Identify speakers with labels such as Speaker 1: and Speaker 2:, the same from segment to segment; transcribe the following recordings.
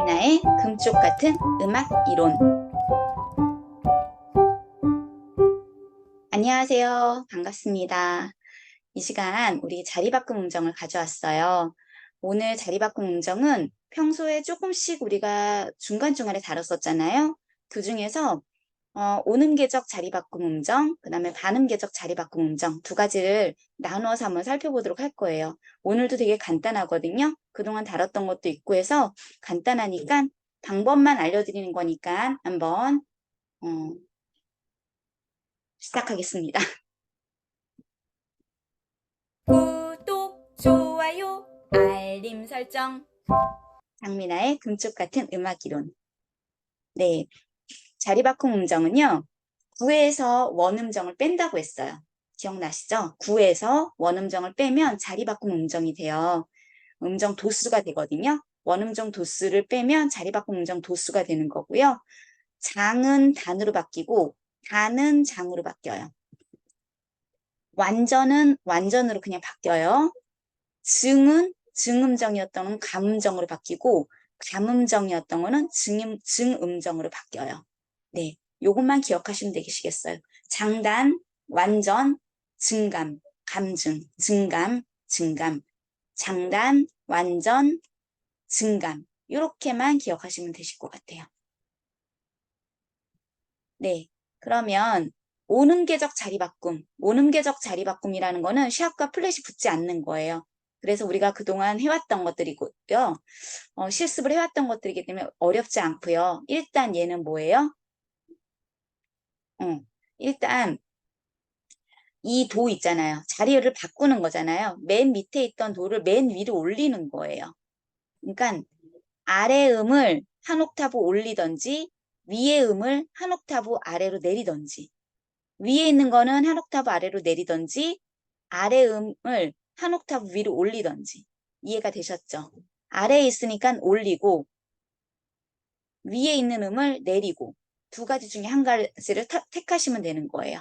Speaker 1: 장민아의 금쪽 같은 음악 이론. 안녕하세요. 반갑습니다. 이 시간 우리 자리바꿈 음정을 가져왔어요. 오늘 자리바꿈 음정은 평소에 조금씩 우리가 중간중간에 다뤘었잖아요. 그 중에서 어, 오음계적 자리바꿈 음정, 그 다음에 반음계적 자리바꿈 음정 두 가지를 나누어서 한번 살펴보도록 할 거예요. 오늘도 되게 간단하거든요. 그동안 다뤘던 것도 있고 해서 간단하니까 방법만 알려드리는 거니까 한번 어, 시작하겠습니다.
Speaker 2: 구독, 좋아요, 알림 설정.
Speaker 1: 장민아의 금쪽 같은 음악 이론. 네. 자리바꿈 음정은요. 9에서 원음정을 뺀다고 했어요. 기억나시죠? 9에서 원음정을 빼면 자리바꿈 음정이 돼요. 음정 도수가 되거든요. 원음정 도수를 빼면 자리바꿈 음정 도수가 되는 거고요. 장은 단으로 바뀌고 단은 장으로 바뀌어요. 완전은 완전으로 그냥 바뀌어요. 증은 증음정이었던 건 감음정으로 바뀌고 감음정이었던 거는 증음, 증음정으로 바뀌어요. 네, 요것만 기억하시면 되시겠어요. 장단, 완전, 증감, 감증, 증감, 증감, 장단, 완전, 증감 이렇게만 기억하시면 되실 것 같아요. 네, 그러면 오음계적 자리바꿈, 오음계적 자리바꿈이라는 거는 시합과 플랫이 붙지 않는 거예요. 그래서 우리가 그동안 해왔던 것들이고요. 어, 실습을 해왔던 것들이기 때문에 어렵지 않고요. 일단 얘는 뭐예요? 어, 일단 이 도 있잖아요. 자리를 바꾸는 거잖아요. 맨 밑에 있던 도를 맨 위로 올리는 거예요. 그러니까 아래 음을 한 옥타브 올리던지 위에 음을 한 옥타브 아래로 내리던지 위에 있는 거는 한 옥타브 아래로 내리던지 아래 음을 한 옥타브 위로 올리던지 이해가 되셨죠? 아래에 있으니까 올리고 위에 있는 음을 내리고 두 가지 중에 한 가지를 택하시면 되는 거예요.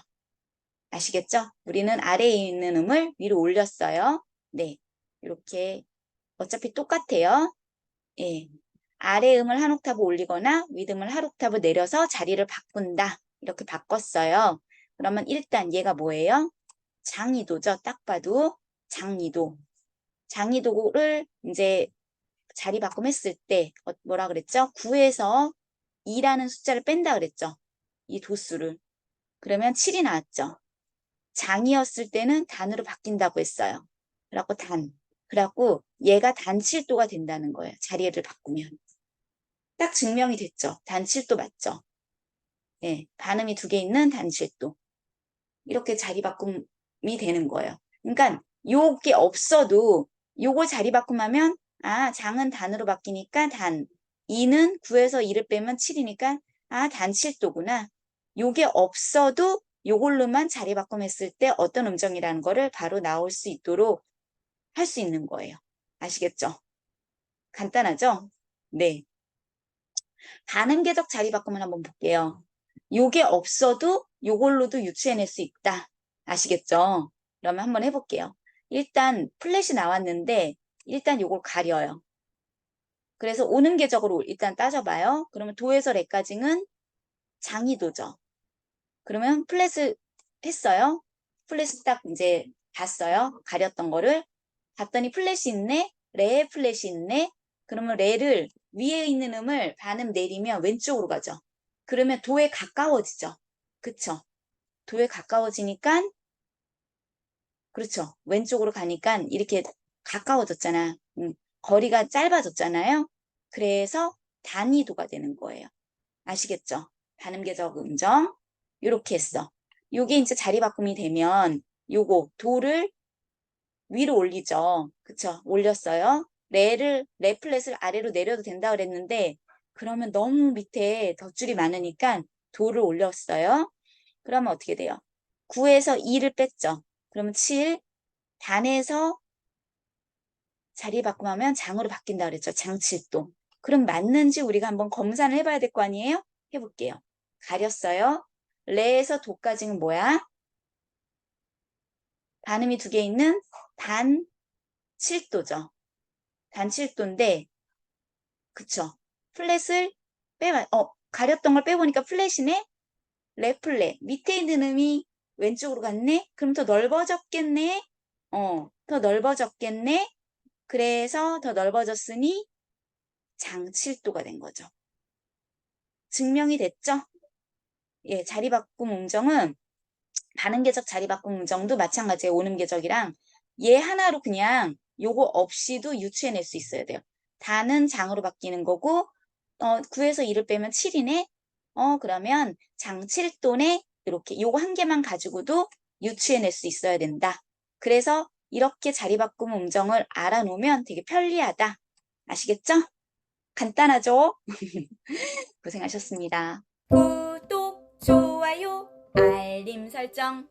Speaker 1: 아시겠죠? 우리는 아래에 있는 음을 위로 올렸어요. 네, 이렇게 어차피 똑같아요. 예, 아래 음을 한 옥타브 올리거나 윗음을 한 옥타브 내려서 자리를 바꾼다. 이렇게 바꿨어요. 그러면 일단 얘가 뭐예요? 장이도죠. 딱 봐도 장이도. 장이도를 이제 자리 바꿈 했을 때 어, 뭐라 그랬죠? 9에서 2라는 숫자를 뺀다 그랬죠. 이 도수를. 그러면 7이 나왔죠. 장이었을 때는 단으로 바뀐다고 했어요. 그래갖고 단. 그래갖고 얘가 단 7도가 된다는 거예요. 자리를 바꾸면. 딱 증명이 됐죠. 단 7도 맞죠. 네, 반음이 두 개 있는 단 7도. 이렇게 자리 바꿈이 되는 거예요. 그러니까 요게 없어도 요걸 자리 바꿈하면 아 장은 단으로 바뀌니까 단 2는 9에서 2를 빼면 7이니까 아단 7도구나. 요게 없어도 요걸로만 자리 바꿈했을 때 어떤 음정이라는 거를 바로 나올 수 있도록 할 수 있는 거예요. 아시겠죠? 간단하죠? 네. 반음 계적 자리 바꿈을 한번 볼게요. 요게 없어도 요걸로도 유추해낼 수 있다. 아시겠죠? 그러면 한번 해볼게요. 일단 플랫이 나왔는데 일단 요걸 가려요. 그래서 오는 계적으로 일단 따져봐요. 그러면 도에서 레까지는 장이도죠. 그러면 플랫을 했어요. 플랫을 딱 이제 봤어요. 가렸던 거를. 봤더니 플랫이 있네. 레에 플랫이 있네. 그러면 레를 위에 있는 음을 반음 내리면 왼쪽으로 가죠. 그러면 도에 가까워지죠. 그쵸? 도에 가까워지니까 그렇죠. 왼쪽으로 가니까 이렇게 가까워졌잖아. 음, 거리가 짧아졌잖아요. 그래서 단위도가 되는 거예요. 아시겠죠? 반음계적 음정. 이렇게 했어. 요게 이제 자리 바꿈이 되면 요거 도를 위로 올리죠. 그쵸? 올렸어요. 레를 레 플랫을 아래로 내려도 된다 그랬는데 그러면 너무 밑에 덧줄이 많으니까 도를 올렸어요. 그러면 어떻게 돼요? 9에서 2를 뺐죠. 그러면 7 단에서 자리 바꿈하면 장으로 바뀐다 그랬죠. 장7도. 그럼 맞는지 우리가 한번 검사를 해봐야 될 거 아니에요? 해볼게요. 가렸어요. 레에서 도까지는 뭐야? 반음이 두 개 있는 단 7도죠. 단 7도인데 그쵸? 플랫을 빼봐, 어, 가렸던 걸 빼보니까 플랫이네? 레플렛. 밑에 있는 음이 왼쪽으로 갔네? 그럼 더 넓어졌겠네? 어, 더 넓어졌겠네? 그래서 더 넓어졌으니 장칠도가 된 거죠. 증명이 됐죠? 예, 자리 바꿈 음정은 반응계적 자리 바꿈 음정도 마찬가지예요. 오음계적이랑 얘 하나로 그냥 요거 없이도 유추해낼 수 있어야 돼요. 다는 장으로 바뀌는 거고 어, 9에서 2를 빼면 7이네. 어, 그러면 장칠돈에 이렇게 요거 한 개만 가지고도 유추해낼 수 있어야 된다. 그래서 이렇게 자리 바꿈 음정을 알아놓으면 되게 편리하다. 아시겠죠? 간단하죠? 고생하셨습니다.
Speaker 2: 구독, 좋아요, 알림 설정.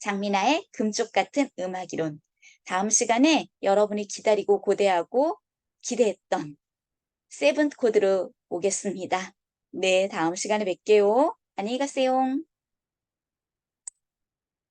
Speaker 1: 장미나의 금쪽 같은 음악이론. 다음 시간에 여러분이 기다리고 고대하고 기대했던 세븐 코드로 오겠습니다. 네, 다음 시간에 뵐게요. 안녕히 가세요.